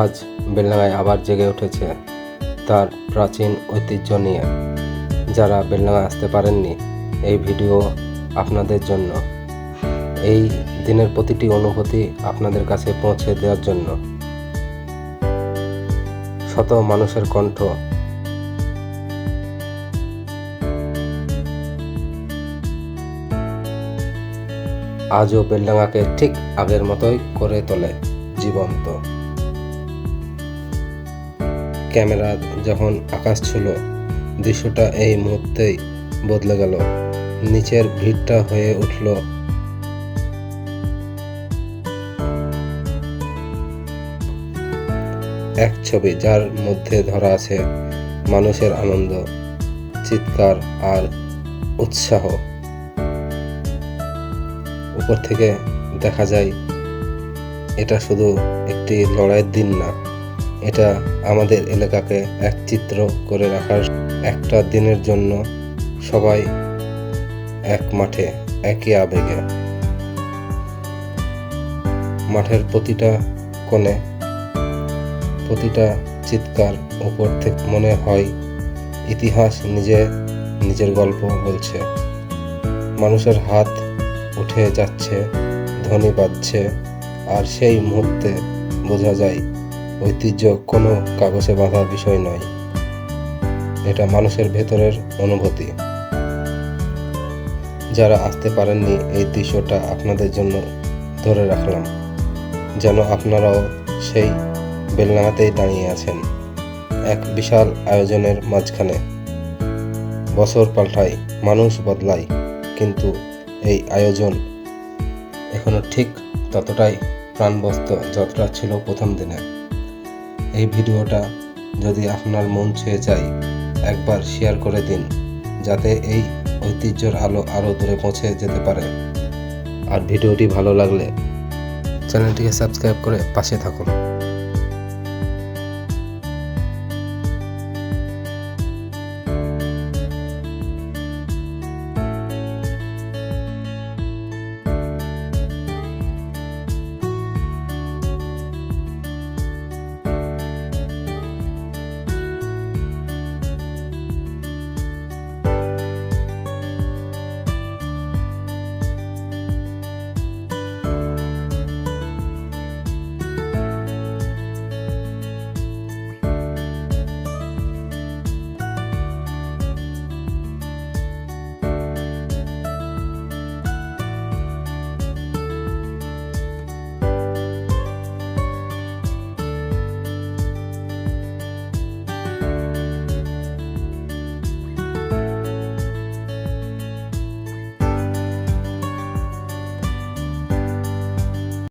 আজ বেলডাঙায় আবার জেগে উঠেছে তার প্রাচীন ঐতিহ্য নিয়ে। যারা বেলডাঙা আসতে পারেননি, এই ভিডিও আপনাদের জন্য। এই দিনের প্রতিটি অনুভূতি আপনাদের কাছে পৌঁছে দেওয়ার জন্য। শত মানুষের কণ্ঠ। আজও বেলডাঙাকে ঠিক আগের মতোই করে তোলে জীবন্ত। ক্যামেরা যখন আকাশ ছিল, দৃশ্যটা এই মুহূর্তেই বদলে গেল। নিচের ভিড়টা হয়ে উঠল। এক ছবি যার মধ্যে ধরা আছে মানুষের আনন্দ, চিৎকার আর উৎসাহ। উপর থেকে দেখা যায়, এটা শুধু একটি লড়াইয়ের দিন না। এটা আমাদের এলাকাকে এক চিত্র করে রাখার একটা দিনের জন্য সবাই এক মাঠে, একই আবেগে। মাঠের প্রতিটা কোণে প্রতিটা চিৎকার উপর থেকে মনে হয় ইতিহাস নিজে নিজের গল্প বলছে। মানুষের হাত উঠে যাচ্ছে, ধ্বনি বাজছে, আর সেই মুহূর্তে বোঝা যায় ঐতিহ্য কোনো কাগজে বাঁধা বিষয় নয়। এটা মানুষের ভেতরের অনুভূতি। যারা আসতে পারেননি, এই দৃশ্যটা আপনাদের জন্য ধরে রাখলাম। যেন আপনারাও সেই বেলনাগাতেই দাঁড়িয়ে আছেন। এক বিশাল আয়োজনের মাঝখানে। বছর পাল্টায় মানুষ বদলায়, কিন্তু এই আয়োজন এখনও ঠিক ততটাই প্রাণবস্ত যতটা ছিল প্রথম দিনে। এই ভিডিওটা যদি আপনার মন ছুঁয়ে যায়, একবার শেয়ার করে দিন, যাতে এই ঐতিহ্যর আলো আরও দূরে পৌঁছে যেতে পারে। আর ভিডিওটি ভালো লাগলে চ্যানেলটিকে সাবস্ক্রাইব করে পাশে থাকুন।